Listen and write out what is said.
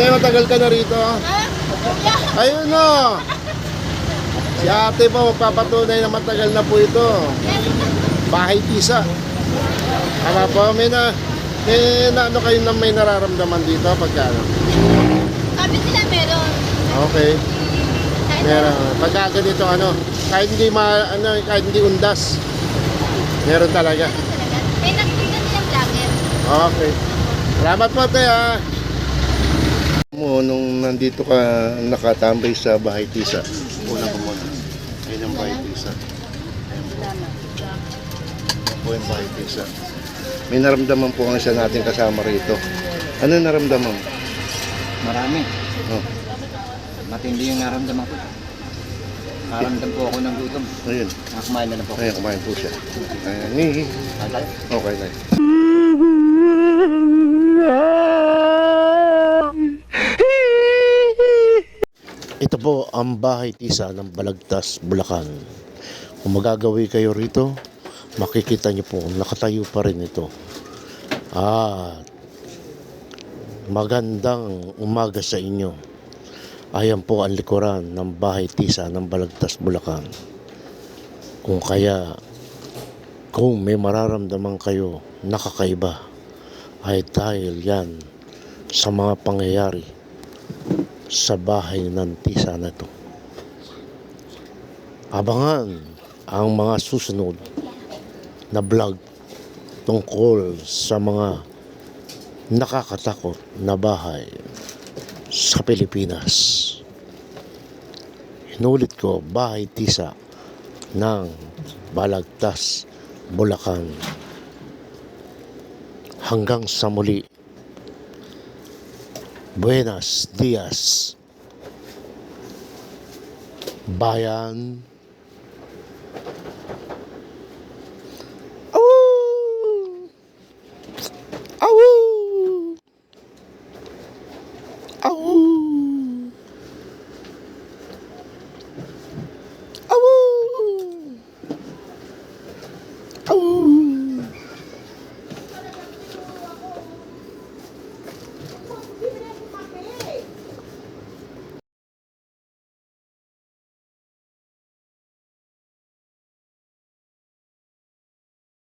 Ate, matagal ka na rito. Ayun no. Si ate po, magpapatunay na matagal na po ito. Bahay tisa. Tama po, may na, may na, ano kayo na may nararamdaman dito pagka ano? Sabi nila meron. Okay. Meron. Pagka ganito ano, kahit hindi ma, ano, kahit hindi undas. Meron talaga. May nakikita nilang vlogger. Okay. Salamat po, te, ha. Mo, nung nandito ka nakatambay sa bahay tisa, una ko muna. Ayun ang bahay tisa. Ayun po. Ayun po yung bahay tisa. May naramdaman po ang isa natin kasama rito. Ano naramdaman? mo? Marami. Oh, Matindi yung naramdaman ko. Naramdam po ako ng gutom. ayun. Nakakamain na lang po ako. Ayun, kumain po siya. Ayun, hihi. Tayo? Okay na. Ito po ang bahay tisa ng Balagtas, Bulacan. Kung magagawi kayo rito, makikita niyo po, nakatayo pa rin ito. At magandang umaga sa inyo. Ayan po ang likuran ng bahay tisa ng Balagtas, Bulacan. Kung kaya kung may mararamdaman kayo nakakaiba ay dahil yan sa mga pangyayari sa bahay ng tisa na to. Abangan ang mga susunod na vlog tungkol sa mga nakakatakot na bahay sa Pilipinas. Inulit ko, bahay tisa ng Balagtas, Bulacan. Hanggang sa muli. Buenos Dias. Bayan.